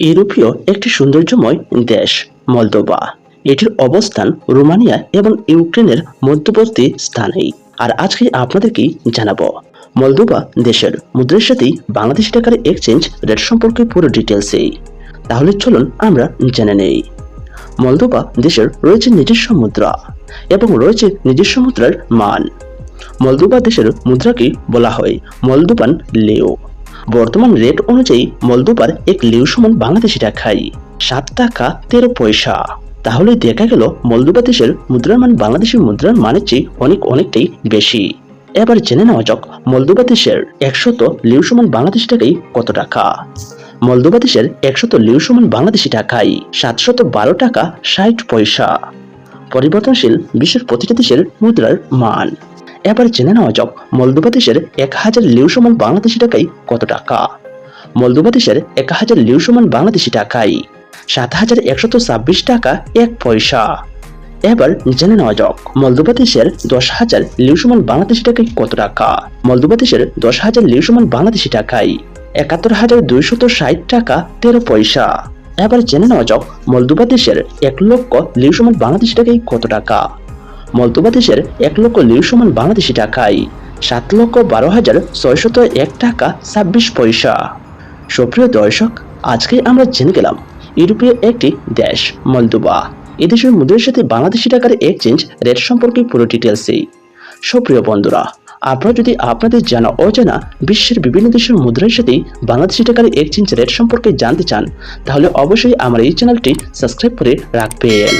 ইউরোপীয় একটি সৌন্দর্যময় দেশ মলদোবা এটির অবস্থান রোমানিয়া এবং ইউক্রেনের মধ্যবর্তী স্থানেই। আর আজকে আপনাদেরকেই জানাব, মলদোভা দেশের মুদ্রার সাথেই বাংলাদেশ টাকার এক্সচেঞ্জ রেট সম্পর্কে পুরো ডিটেলসেই তাহলে চলুন আমরা জেনে নেই। মলদোভা দেশের রয়েছে নিজস্ব মুদ্রা এবং রয়েছে নিজস্ব মুদ্রার মান। মলদোবা দেশের মুদ্রাকে বলা হয় মলদোবান লেও। বর্তমান রেট অনুযায়ী মলদোবার এক লিউ সমান বাংলাদেশি টাকায় সাত টাকা তেরো পয়সা। তাহলে দেখা গেল মলদোবা দেশের মুদ্রার মান বাংলাদেশের মুদ্রার মানের চেয়ে অনেক অনেকটাই বেশি। এবার জেনে নেওয়া যাক মলদোবা দেশের একশত লিউ সমান বাংলাদেশি টাকায় কত টাকা। মলদোবা দেশের একশত লিউ সমান বাংলাদেশি টাকায় সাতশত বারো টাকা ষাট পয়সা। পরিবর্তনশীল বিশ্বের প্রতিটা দেশের মুদ্রার মান। এবার জেনে নেওয়া যাক মলদোবা দেশের এক হাজার লিউ সমান বাংলাদেশি টাকায় কত টাকা? মলদোবা দেশের এক হাজার লিউ সমান বাংলাদেশি টাকায় সাত হাজার একশত ছাব্বিশ টাকা এক পয়সা। এবার জেনে নেওয়া যাক মলদোবা দেশের দশ হাজার লিউ সমান বাংলাদেশি টাকায় কত টাকা? মলদোবা দেশের দশ হাজার লিউ সমান বাংলাদেশি টাকায় একাত্তর হাজার দুইশত ষাট টাকা তেরো পয়সা। এবার জেনে নেওয়া যাক মলদোবা দেশের এক লক্ষ লিউ সমান বাংলাদেশি টাকায় কত টাকা? মলদোবা দেশের এক লক্ষ লিউ সমান বাংলাদেশি টাকায় সাত লক্ষ বারো হাজার ছয়শত এক টাকা ছাব্বিশ পয়সা। সুপ্রিয় দর্শক, আজকে আমরা জেনে গেলাম ইউরোপীয় একটি দেশ মলদোবা এই দেশের মুদ্রার সাথে বাংলাদেশি টাকার এক্সচেঞ্জ রেট সম্পর্কে পুরো ডিটেলসেই সুপ্রিয় বন্ধুরা, আপনারা যদি আপনাদের জানা অজানা বিশ্বের বিভিন্ন দেশের মুদ্রার সাথে বাংলাদেশি টাকার এক্সচেঞ্জ রেট সম্পর্কে জানতে চান, তাহলে অবশ্যই আমার এই চ্যানেলটি সাবস্ক্রাইব করে রাখবেন।